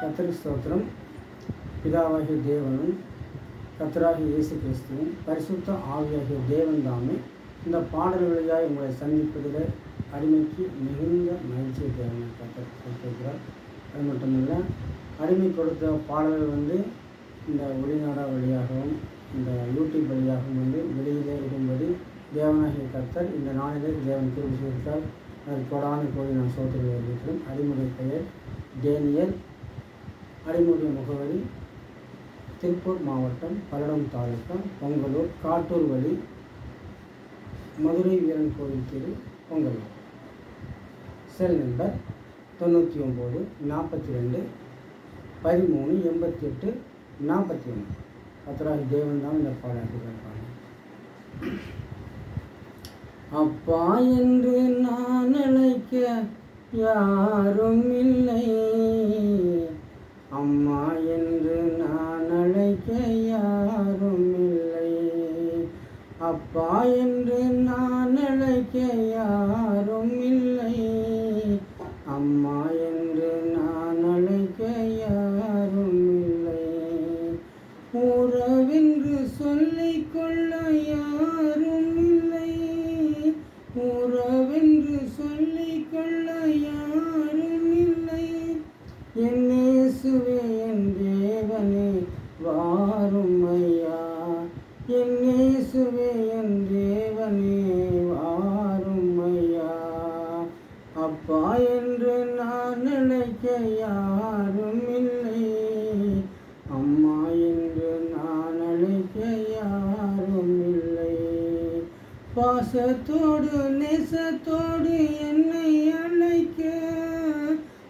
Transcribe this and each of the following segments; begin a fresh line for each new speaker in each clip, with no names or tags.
கத்தரி ஸ்தோத்திரம். பிதாவாகிய தேவனும் கத்தராகிய இயேசு கிறிஸ்துவும் பரிசுத்த ஆவியாகிய தேவன் தாமே இந்த பாடல் வழியாக உங்களை சந்திப்பதில் அடிமைக்கு மிகுந்த மகிழ்ச்சியை தேவனை கத்தர் கொடுத்திருக்கிறார் அது மட்டுமல்ல அடிமை கொடுத்த பாடல்கள் வந்து இந்த ஒளிநாடா வழியாகவும் இந்த யூடியூப் வழியாகவும் வந்து வெளியிலே இடும்படி தேவனாகிய கர்த்தர் இந்த நாளிலே தேவன் திருப்பி செய்திருக்கார் அது கொடான கோடி நான் சோதனை இருக்கிறோம் அறிமுறை பெயர் டேனியல் அடிமுறை முகவரி திருப்பூர் மாவட்டம் பல்லடம் தாலுக்கா பொங்கலூர் காட்டூர் வழி மதுரை வீரன் கோவில் தெரு பொங்கலூர். செல் நம்பர் தொண்ணூற்றி ஒம்பது நாற்பத்தி ரெண்டு பதிமூணு எண்பத்தி எட்டு நாற்பத்தி ஒன்று பத்ராஜ் தேவன் தான் இந்த பாடல் கேட்பாங்க அப்பா என்று நான் நினைக்க யாரும் இல்லை. அம்மா என்று நான் அழைக்க யாரும் இல்லை. அப்பா என்று நான் அழைக்க யாரும் இல்லை. அம்மா என்று நான் அழைக்க யாரும் இல்லை. உறவென்று சொல்லிக்கொள்ள நினைக்க யாரும் இல்லை அம்மா என்று நான் அழைக்க யாரும் இல்லை பாசத்தோடு நேசத்தோடு என்னை அழைக்க.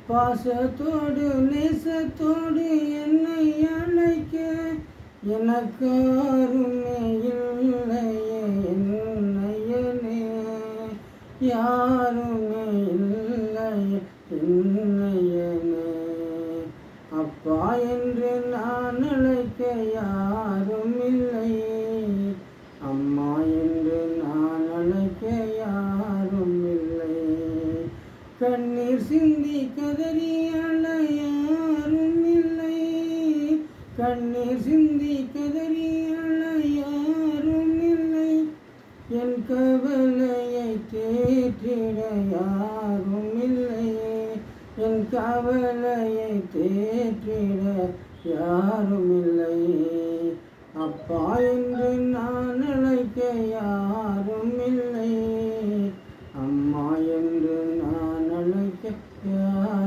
பாசத்தோடு நேசத்தோடு என்னை அழைக்க. எனக்கு அருமே என்னையனே. யார் யாரும் இல்லை. அம்மா என்று நான் அழைக்க யாரும் இல்லை. கண்ணீர் சிந்தி கதறி அழ யாரும் இல்லை. கண்ணீர் சிந்தி கதறி அழ யாரும் இல்லை. என் கவலையை கேட்டிட யாரும் இல்லை. என் கவலை யாரும் இல்லை அப்பா என்று நான் அழைக்க யாரும் இல்லை அம்மா என்று நான் அழைக்க யார்